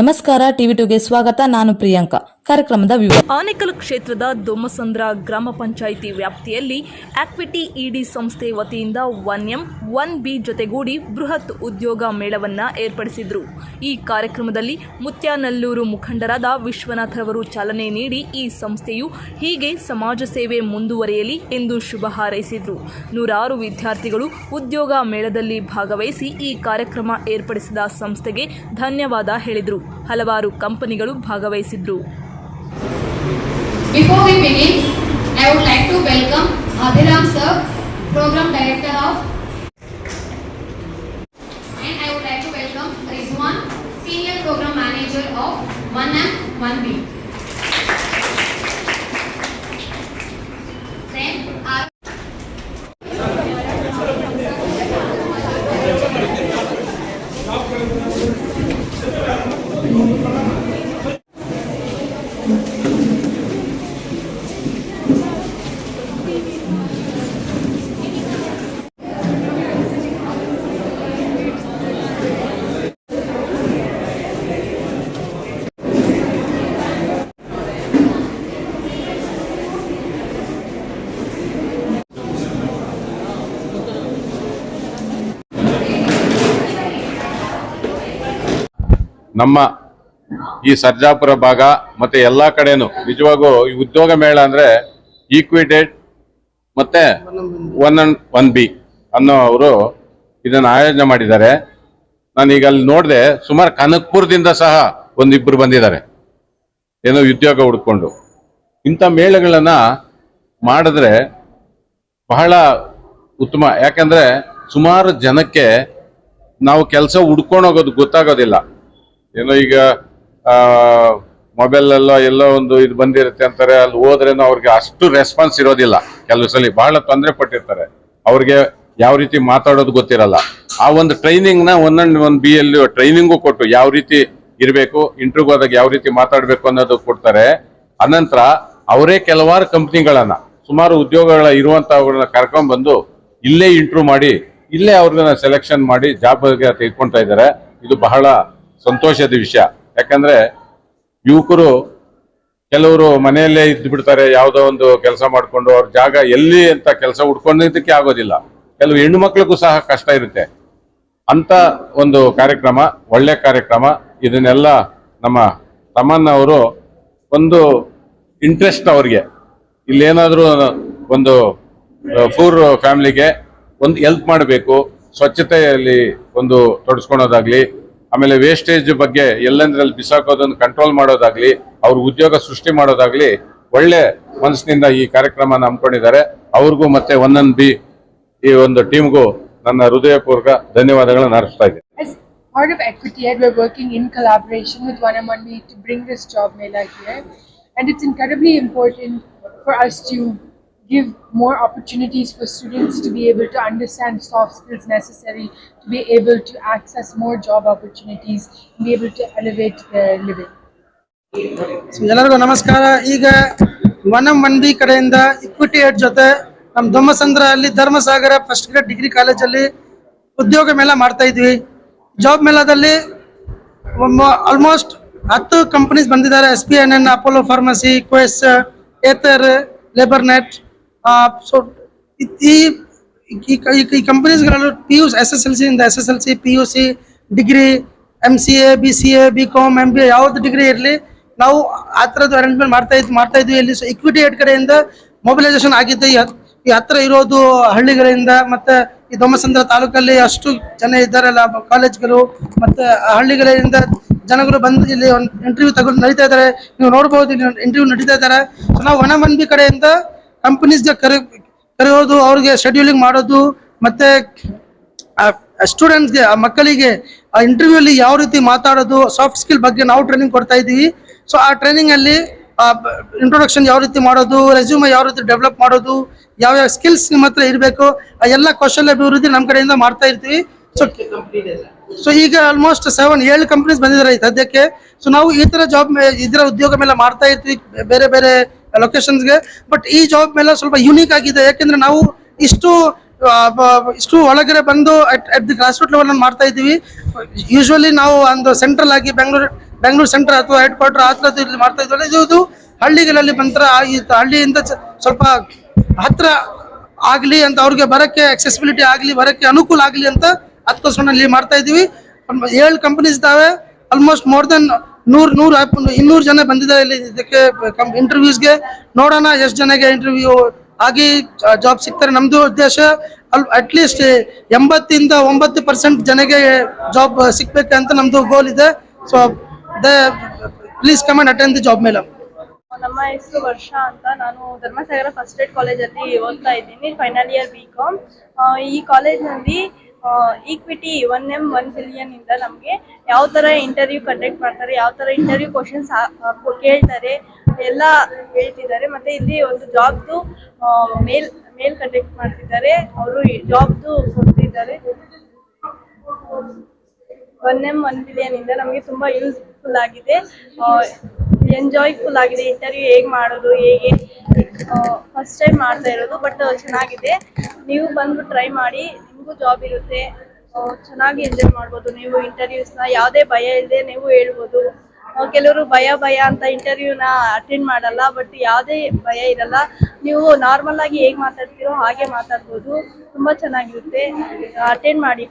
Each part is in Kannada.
ನಮಸ್ಕಾರ, ಟಿವಿ ಟುಗೆ ಸ್ವಾಗತ. ನಾನು ಪ್ರಿಯಾಂಕಾ. ಕಾರ್ಯಕ್ರಮದ ವಿವರ. ಆನೇಕಲ್ ಕ್ಷೇತ್ರದ ದೊಮ್ಮಸಂದ್ರ ಗ್ರಾಮ ಪಂಚಾಯಿತಿ ವ್ಯಾಪ್ತಿಯಲ್ಲಿ ಆಕ್ವಿಟಿ ಇಡಿ ಸಂಸ್ಥೆ ವತಿಯಿಂದ ಒನ್ ಎಂ ಒನ್ ಬಿ ಜೊತೆಗೂಡಿ ಬೃಹತ್ ಉದ್ಯೋಗ ಮೇಳವನ್ನ ಏರ್ಪಡಿಸಿದ್ರು. ಈ ಕಾರ್ಯಕ್ರಮದಲ್ಲಿ ಮುತ್ಯಾನಲ್ಲೂರು ಮುಖಂಡರಾದ ವಿಶ್ವನಾಥ್ ಅವರು ಚಾಲನೆ ನೀಡಿ ಈ ಸಂಸ್ಥೆಯು ಹೀಗೆ ಸಮಾಜ ಸೇವೆ ಮುಂದುವರೆಯಲಿ ಎಂದು ಶುಭ ಹಾರೈಸಿದ್ರು. ನೂರಾರು ವಿದ್ಯಾರ್ಥಿಗಳು ಉದ್ಯೋಗ ಮೇಳದಲ್ಲಿ ಭಾಗವಹಿಸಿ ಈ ಕಾರ್ಯಕ್ರಮ ಏರ್ಪಡಿಸಿದ ಸಂಸ್ಥೆಗೆ ಧನ್ಯವಾದ ಹೇಳಿದರು. ಹಲವಾರು ಕಂಪನಿಗಳು ಭಾಗವಹಿಸಿದ್ರು Before we begin, I would like to welcome Adhiram sir, Program Director of and I would like to welcome Rizwan, Senior Program Manager of 1M 1B. ನಮ್ಮ ಈ ಸರ್ಜಾಪುರ ಭಾಗ ಮತ್ತೆ ಎಲ್ಲಾ ಕಡೆನು ನಿಜವಾಗೂ ಈ ಉದ್ಯೋಗ ಮೇಳ ಅಂದ್ರೆ ಈಕ್ವಿಟೆಡ್ ಮತ್ತೆ ಒನ್ ಅಂಡ್ ಒನ್ ಬಿ ಅನ್ನೋ ಅವರು ಇದನ್ನ ಆಯೋಜನೆ ಮಾಡಿದ್ದಾರೆ. ನಾನು ಈಗ ಅಲ್ಲಿ ನೋಡಿದೆ ಸುಮಾರು ಕನಕ್ಪುರದಿಂದ ಸಹ ಒಂದಿಬ್ಬರು ಬಂದಿದ್ದಾರೆ. ಏನೋ ಉದ್ಯೋಗ ಹುಡ್ಕೊಂಡು. ಇಂಥ ಮೇಳಗಳನ್ನು ಮಾಡಿದ್ರೆ ಬಹಳ ಉತ್ತಮ. ಯಾಕಂದ್ರೆ ಸುಮಾರು ಜನಕ್ಕೆ ನಾವು ಕೆಲಸ ಹುಡ್ಕೊಂಡು ಹೋಗೋದು ಗೊತ್ತಾಗೋದಿಲ್ಲ. ಏನೋ ಈಗ ಮೊಬೈಲ್ ಎಲ್ಲೋ ಎಲ್ಲೋ ಒಂದು ಇದು ಬಂದಿರುತ್ತೆ ಅಂತಾರೆ, ಅಲ್ಲಿ ಹೋದ್ರೆ ಅವ್ರಿಗೆ ಅಷ್ಟು ರೆಸ್ಪಾನ್ಸ್ ಇರೋದಿಲ್ಲ. ಕೆಲವು ಸಲ ಬಹಳ ತೊಂದರೆ ಪಟ್ಟಿರ್ತಾರೆ. ಅವ್ರಿಗೆ ಯಾವ ರೀತಿ ಮಾತಾಡೋದು ಗೊತ್ತಿರಲ್ಲ. ಆ ಒಂದು ಟ್ರೈನಿಂಗ್ನ ಒಂದೊಂದು ಒಂದು ಬಿ ಅಲ್ಲಿ ಟ್ರೈನಿಂಗು ಕೊಟ್ಟು ಯಾವ ರೀತಿ ಇರಬೇಕು ಇಂಟರ್ವ್ಯೂ ಹೋದಾಗ ಯಾವ ರೀತಿ ಮಾತಾಡಬೇಕು ಅನ್ನೋದು ಕೊಡ್ತಾರೆ. ಅನಂತರ ಅವರೇ ಕೆಲವಾರು ಕಂಪ್ನಿಗಳನ್ನ ಸುಮಾರು ಉದ್ಯೋಗಗಳ ಇರುವಂತಹವ್ರನ್ನ ಕರ್ಕೊಂಡ್ ಬಂದು ಇಲ್ಲೇ ಇಂಟರ್ವ್ಯೂ ಮಾಡಿ, ಇಲ್ಲೇ ಅವ್ರನ್ನ ಸೆಲೆಕ್ಷನ್ ಮಾಡಿ ಜಾಬ್ ತೆಗೆದುಕೊಳ್ತಾ ಇದ್ದಾರೆ. ಇದು ಬಹಳ ಸಂತೋಷದ ವಿಷಯ. ಯಾಕಂದ್ರೆ ಯುವಕರು ಕೆಲವರು ಮನೆಯಲ್ಲೇ ಇದ್ದು ಬಿಡ್ತಾರೆ ಯಾವುದೋ ಒಂದು ಕೆಲಸ ಮಾಡಿಕೊಂಡು ಅವ್ರ ಜಾಗ ಎಲ್ಲಿ ಅಂತ ಕೆಲಸ ಹುಡ್ಕೊಂಡಿದ್ದಕ್ಕೆ ಆಗೋದಿಲ್ಲ. ಕೆಲವು ಹೆಣ್ಣು ಮಕ್ಳಿಗೂ ಸಹ ಕಷ್ಟ ಇರುತ್ತೆ. ಅಂತ ಒಂದು ಕಾರ್ಯಕ್ರಮ, ಒಳ್ಳೆ ಕಾರ್ಯಕ್ರಮ. ಇದನ್ನೆಲ್ಲ ನಮ್ಮ ತಮ್ಮನ್ನ ಅವರು ಒಂದು ಇಂಟ್ರೆಸ್ಟ್ ಅವ್ರಿಗೆ. ಇಲ್ಲೇನಾದರೂ ಒಂದು ಪೂರ್ ಫ್ಯಾಮಿಲಿಗೆ ಒಂದು ಹೆಲ್ಪ್ ಮಾಡಬೇಕು. ಸ್ವಚ್ಛತೆಯಲ್ಲಿ ಒಂದು ತೊಡಸ್ಕೊಳೋದಾಗ್ಲಿ ಆಮೇಲೆ ವೇಸ್ಟೇಜ್ ಬಗ್ಗೆ ಎಲ್ಲೆಂದ್ರಲ್ಲಿ ಬಿಸಾಕೋದನ್ನು ಕಂಟ್ರೋಲ್ ಮಾಡೋದಾಗ್ಲಿ ಅವ್ರ ಉದ್ಯೋಗ ಸೃಷ್ಟಿ ಮಾಡೋದಾಗ್ಲಿ ಒಳ್ಳೆ ಮನಸ್ಸಿನಿಂದ ಈ ಕಾರ್ಯಕ್ರಮನ ಹಮ್ಮಿಕೊಂಡಿದ್ದಾರೆ ಅವ್ರಿಗೂ ಮತ್ತೆ ಒಂದೊಂದು ಬಿ ಈ ಒಂದು ಟೀಮ್ಗೂ ನನ್ನ ಹೃದಯಪೂರ್ವಕ ಧನ್ಯವಾದಗಳನ್ನು ಅರ್ಪಿಸ್ತಾ ಇದ್ದೀನಿ part of Equity Ed, we're working in collaboration with 1M1B to bring this job mela here. And it's incredibly important for us to give more opportunities for students to be able to understand soft skills necessary to be able to access more job opportunities be able to elevate their living. ಎಲ್ಲರಿಗೂ ನಮಸ್ಕಾರ ಈಗ ಒನ್ ಕಡೆಯಿಂದ ಇಕ್ವಿಟಿ ಏಡ್ ಜೊತೆ ನಮ್ಮ ದೊಮ್ಮಸಂದ್ರ ಅಲ್ಲಿ ಧರ್ಮಸಾಗರ ಫಸ್ಟ್ ಗ್ರೇಡ್ ಡಿಗ್ರಿ ಕಾಲೇಜಲ್ಲಿ ಉದ್ಯೋಗ ಮೇಳ ಮಾಡ್ತಾ ಇದ್ವಿ ಜಾಬ್ ಮೇಳದಲ್ಲಿ ಆಲ್ಮೋಸ್ಟ್ ಹತ್ತು ಕಂಪನೀಸ್ ಬಂದಿದ್ದಾರೆ S P N N Apollo pharmacy Quess Ather LabourNet so ಈ ಈ ಕಂಪನೀಸ್ಗಳಲ್ಲೂ P U S S L C S S L C P U C degree M C A B C A B com M B A ಯಾವ್ದು ಡಿಗ್ರಿ ಇರಲಿ. ನಾವು ಆ ಥರದ್ದು ಅರೇಂಜ್ಮೆಂಟ್ ಮಾಡ್ತಾ ಇದ್, ಮಾಡ್ತಾ ಇದ್ವಿ. ಇಲ್ಲಿ ಸೊ ಇಕ್ವಿಟಿ ಏಟ್ ಕಡೆಯಿಂದ ಮೊಬಿಲೈಸೇಷನ್ ಆಗಿದ್ದೆ. ಈ ಹತ್- ಹತ್ರ ಇರೋದು ಹಳ್ಳಿಗಳಿಂದ, ಮತ್ತೆ ಈ ದೊಮ್ಮಸಂದ್ರ ತಾಲೂಕಲ್ಲಿ ಅಷ್ಟು ಜನ ಇದ್ದಾರಲ್ಲ, ಕಾಲೇಜ್ಗಳು, ಮತ್ತೆ ಹಳ್ಳಿಗಳಿಂದ ಜನಗಳು ಬಂದು ಇಲ್ಲಿ ಒಂದು ಇಂಟರ್ವ್ಯೂ ತಗೊಂಡು ನಡೀತಾ ಇದ್ದಾರೆ. ನೀವು ನೋಡ್ಬೋದು, ಇಲ್ಲಿ ಇಂಟರ್ವ್ಯೂ ನಡೀತಾ ಇದ್ದಾರೆ. ಸೊ ನಾವು ಒಣ ಮಂದಿ ಕಡೆಯಿಂದ ಕಂಪನೀಸ್ಗೆ ಕರೆ, ಕರೆಯೋದು, ಅವ್ರಿಗೆ ಶೆಡ್ಯೂಲಿಂಗ್ ಮಾಡೋದು, ಮತ್ತೆ ಸ್ಟೂಡೆಂಟ್ಸ್ಗೆ ಆ ಮಕ್ಕಳಿಗೆ, ಆ ಇಂಟರ್ವ್ಯೂ ಅಲ್ಲಿ ಯಾವ ರೀತಿ ಮಾತಾಡೋದು ಸಾಫ್ಟ್ ಸ್ಕಿಲ್ ಬಗ್ಗೆ ನಾವು ಟ್ರೈನಿಂಗ್ ಕೊಡ್ತಾ ಇದ್ದೀವಿ. ಸೊ ಆ ಟ್ರೈನಿಂಗ್ ಅಲ್ಲಿ ಇಂಟ್ರೊಡಕ್ಷನ್ ಯಾವ ರೀತಿ ಮಾಡೋದು ರೆಸ್ಯೂಮ್ ಯಾವ ರೀತಿ ಡೆವಲಪ್ ಮಾಡೋದು, ಯಾವ ಯಾವ ಸ್ಕಿಲ್ಸ್ ನಿಮ್ಮ ಹತ್ರ ಇರಬೇಕು, ಆ ಎಲ್ಲ ಕೌಶಲ್ಯ ಅಭಿವೃದ್ಧಿ ನಮ್ಮ ಕಡೆಯಿಂದ ಮಾಡ್ತಾ ಇರ್ತೀವಿ. ಸೊ ಸೊ ಈಗ ಆಲ್ಮೋಸ್ಟ್ ಸೆವೆನ್ ಏಳು ಕಂಪ್ನೀಸ್ ಬಂದಿದ್ದಾರೆ ಸದ್ಯಕ್ಕೆ. ಸೊ ನಾವು ಈ ಥರ ಜಾಬ್ ಇದರ ಉದ್ಯೋಗ ಮೇಲೆ ಮಾಡ್ತಾ ಇರ್ತೀವಿ. ಬೇರೆ ಬೇರೆ ಲೊಕೇಶನ್ಸ್ಗೆ ಬಟ್ ಈ ಜಾಬ್ ಮೇಲೆ ಸ್ವಲ್ಪ ಯುನೀಕ್ ಆಗಿದೆ. ಯಾಕೆಂದ್ರೆ ನಾವು ಇಷ್ಟು ಇಷ್ಟು ಒಳಗಡೆ ಬಂದು at the grass root level ಮಾಡ್ತಾ ಇದ್ದೀವಿ. ಯೂಶ್ವಲಿ ನಾವು ಒಂದು ಸೆಂಟ್ರಲ್ ಆಗಿ ಬೆಂಗಳೂರು ಬೆಂಗಳೂರು ಸೆಂಟರ್ ಅಥವಾ ಹೆಡ್ ಕ್ವಾರ್ಟರ್ ಆ ಥರದ್ದು ಇಲ್ಲಿ ಮಾಡ್ತಾ ಇದ್ವಲ್ಲ ಇದು ಹಳ್ಳಿಗಳಲ್ಲಿ ಬಂತರ ಹಳ್ಳಿಯಿಂದ ಸ್ವಲ್ಪ ಹತ್ರ ಆಗಲಿ ಅಂತ ಅವ್ರಿಗೆ ಬರೋಕ್ಕೆ ಅಕ್ಸೆಸಿಬಿಲಿಟಿ ಆಗಲಿ, ಬರೋಕ್ಕೆ ಅನುಕೂಲ ಆಗಲಿ ಅಂತ ಅದಕ್ಕೋಸ್ಕರ ಇಲ್ಲಿ ಮಾಡ್ತಾ ಇದ್ದೀವಿ. ಏಳು ಕಂಪನೀಸ್ ಇದ್ದಾವೆ. ಆಲ್ಮೋಸ್ಟ್ ಮೋರ್ ದೆನ್ ನೂರ್ ನೂರ್ ಇನ್ನೂರು ಜನ ಬಂದಿದ್ದಾರೆ ಇಲ್ಲಿ. ಇದಕ್ಕೆ ಇಂಟರ್ವ್ಯೂಸ್ಗೆ ನೋಡೋಣ, ಎಷ್ಟು ಜನಗೆ ಇಂಟರ್ವ್ಯೂ ಆಗಿ ಜಾಬ್ ಸಿಗ್ತಾರೆ. ನಮ್ದು ಉದ್ದೇಶ ಅಲ್ ಅಟ್ಲೀಸ್ಟ್ ಎಂಬತ್ತಿಂದ ಒಂಬತ್ತು ಪರ್ಸೆಂಟ್ ಜನಗೆ ಜಾಬ್ ಸಿಗ್ಬೇಕಂತ ನಮ್ದು ಗೋಲ್ ಇದೆ. So the please come and attend the job ಮೇಲೆ ನಮ್ಮ ಹೆಸರು ವರ್ಷ ಅಂತ ನಾನು ಧರ್ಮಸಾಗರ ಫಸ್ಟ್ ಏಡ್ ಕಾಲೇಜಲ್ಲಿ ಓದ್ತಾ ಇದ್ದೀನಿ ಫೈನಲ್ ಇಯರ್ ಬಿ ಕಾಮ್ ಈ ಕಾಲೇಜ್ನಲ್ಲಿ equity one M one billion ಇಂದ ನಮಗೆ ಯಾವ ತರ ಇಂಟರ್ವ್ಯೂ ಕಂಡಕ್ಟ್ ಮಾಡ್ತಾರೆ, ಯಾವ ತರ ಇಂಟರ್ವ್ಯೂ ಕ್ವಶನ್ಸ್ ಕೇಳ್ತಾರೆ, ಎಲ್ಲ ಹೇಳ್ತಿದ್ದಾರೆ. ಮತ್ತೆ ಇಲ್ಲಿ ಒಂದು ಜಾಬ್ದು ಮೇಲ್ ಮೇಲ್ ಕಂಡಕ್ಟ್ ಮಾಡ್ತಿದ್ದಾರೆ. ಅವರು ಜಾಬ್ದು ಕೊಡ್ತಿದ್ದಾರೆ. ಒನ್ ಎಂ ಒನ್ ಬಿಲಿಯನ್ ಇಂದ ನಮಗೆ ತುಂಬಾ ಯೂಸ್ಫುಲ್ ಆಗಿದೆ. ಎಂಜಾಯ್ಫುಲ್ ಆಗಿದೆ. ಇಂಟರ್ವ್ಯೂ ಹೇಗೆ ಮಾಡೋದು, ಹೇಗೆ ಫಸ್ಟ್ ಟೈಮ್ ಮಾಡ್ತಾ ಇರೋದು ಬಟ್ ಚೆನ್ನಾಗಿದೆ. ನೀವು ಬಂದು ಟ್ರೈ ಮಾಡಿ ನಿಮಗೂ ಜಾಬ್ ಇರುತ್ತೆ ಚೆನ್ನಾಗಿ ಎಂಜಾಯ್ ಮಾಡ್ಬೋದು ನೀವು ಇಂಟರ್ವ್ಯೂಸ್ನ ಯಾವುದೇ ಭಯ ಇಲ್ಲದೆ ನೀವು ಹೇಳ್ಬೋದು ಕೆಲವರು ಭಯ ಭಯ ಅಂತ ಇಂಟರ್ವ್ಯೂನ ಅಟೆಂಡ್ ಮಾಡಲ್ಲ ಬಟ್ ಯಾವುದೇ ಭಯ ಇರಲ್ಲ ನೀವು ನಾರ್ಮಲ್ ಆಗಿ ಹೇಗೆ ಮಾತಾಡ್ತೀರೋ ಹಾಗೆ ಮಾತಾಡ್ಬೋದು ತುಂಬಾ ಚೆನ್ನಾಗಿರುತ್ತೆ ಅಟೆಂಡ್ ಮಾಡಿ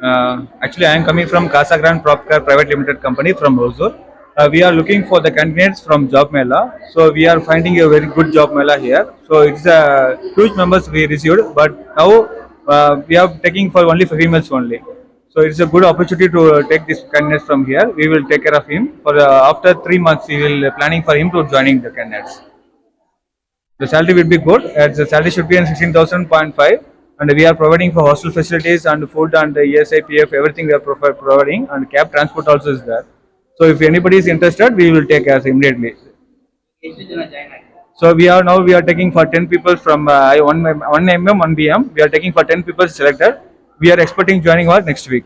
Uh, actually, I am coming from Casa Grande Propcar Private Limited Company from Hosur. Uh, we are looking for the candidates from Job Mela. So we are finding a very good Job Mela here. So it's a huge numbers we received, but now uh, we are taking for only females only. So it's a good opportunity to uh, take this candidates from here. We will take care of him. For uh, after three months, we will uh, planning for him to joining the candidates. The salary will be good. Uh, the salary should be in sixteen thousand point five, and we are providing for hostel facilities and food and the E ESI, PF, everything we are pro- providing, and cab transport also is there. So if anybody is interested, we will take as immediately. So we are now we are taking for ten people from uh, one one mm one BM. We are taking for ten people selected. We are expecting joining our next week.